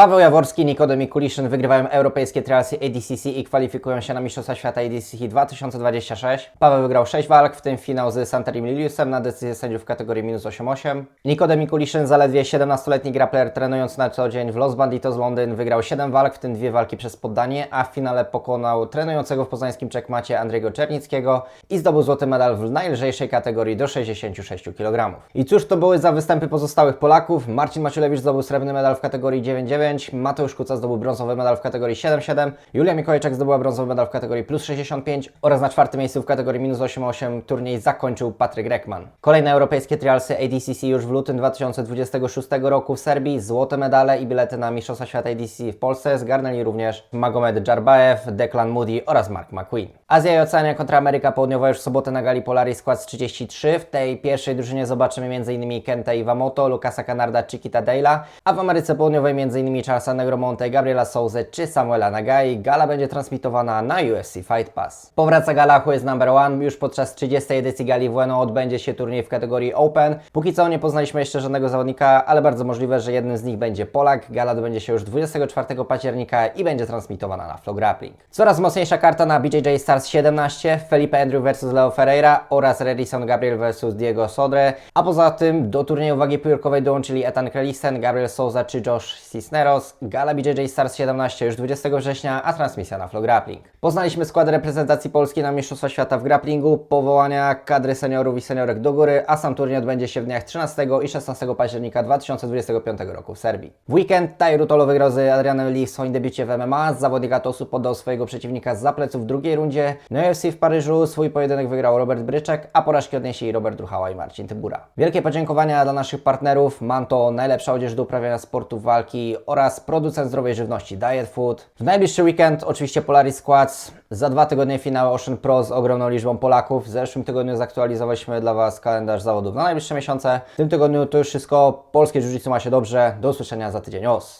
Paweł Jaworski, Nikodem Kuliszyn wygrywają europejskie trialsy ADCC i kwalifikują się na Mistrzostwa Świata ADCC 2026. Paweł wygrał 6 walk, w tym finał z Santarim Liliusem na decyzję sędziów w kategorii minus 8-8. Nikodem Kuliszyn, zaledwie 17-letni grappler trenując na co dzień w Los Banditos Londyn, wygrał 7 walk, w tym dwie walki przez poddanie, a w finale pokonał trenującego w poznańskim czekmacie Andrzego Czernickiego i zdobył złoty medal w najlżejszej kategorii do 66 kg. I cóż to były za występy pozostałych Polaków? Marcin Maciulewicz zdobył srebrny medal w kategorii 9-9, Mateusz Kuca zdobył brązowy medal w kategorii 7-7, Julia Mikołajczak zdobyła brązowy medal w kategorii plus 65 oraz na czwartym miejscu w kategorii minus 8-8 turniej zakończył Patryk Rekman. Kolejne europejskie trialsy ADCC już w lutym 2026 roku w Serbii, złote medale i bilety na Mistrzostwa Świata ADCC w Polsce zgarnęli również Magomed Dżarbaew, Declan Moody oraz Mark McQueen. Azja i Oceania kontra Ameryka Południowa już w sobotę na gali Polaris skład z 33. W tej pierwszej drużynie zobaczymy m.in. Kenta Iwamoto, Lukasa Canarda, Chiquita Dale'a, a w Ameryce Południowej m.in. Charlesa Negromonte, Gabriela Souza czy Samuela Nagai. Gala będzie transmitowana na UFC Fight Pass. Powraca gala Who is Number One. Już podczas 30. edycji gali WNO odbędzie się turniej w kategorii Open. Póki co nie poznaliśmy jeszcze żadnego zawodnika, ale bardzo możliwe, że jednym z nich będzie Polak. Gala odbędzie się już 24 października i będzie transmitowana na Flow Grappling. Coraz mocniejsza karta na BJJ Stars 17, Felipe Andrew vs Leo Ferreira oraz Redison Gabriel vs Diego Sodre, a poza tym do turnieju wagi piórkowej dołączyli Ethan Krelisten, Gabriel Souza czy Josh Cisneros. Gala BJJ Stars 17 już 20 września, a transmisja na Flow Grappling. Poznaliśmy skład reprezentacji Polski na Mistrzostwa Świata w grapplingu, powołania kadry seniorów i seniorek do góry, a sam turniej odbędzie się w dniach 13 i 16 października 2025 roku w Serbii. W weekend Tairo Tolo wygrał z Adrianem Lee w swoim debiucie w MMA. Zawodnik Atosu poddał swojego przeciwnika z pleców w drugiej rundzie. Na UFC w Paryżu swój pojedynek wygrał Robert Bryczek, a porażki odnieśli Robert Druchała i Marcin Tybura. Wielkie podziękowania dla naszych partnerów. Manto, najlepsza odzież do uprawiania sportów walki oraz producent zdrowej żywności Diet Food. W najbliższy weekend oczywiście Polaris Squads. Za dwa tygodnie finały Ocean Pro z ogromną liczbą Polaków. W zeszłym tygodniu zaktualizowaliśmy dla Was kalendarz zawodów na najbliższe miesiące. W tym tygodniu to już wszystko. Polskie Jiu-Jitsu ma się dobrze. Do usłyszenia za tydzień. Os!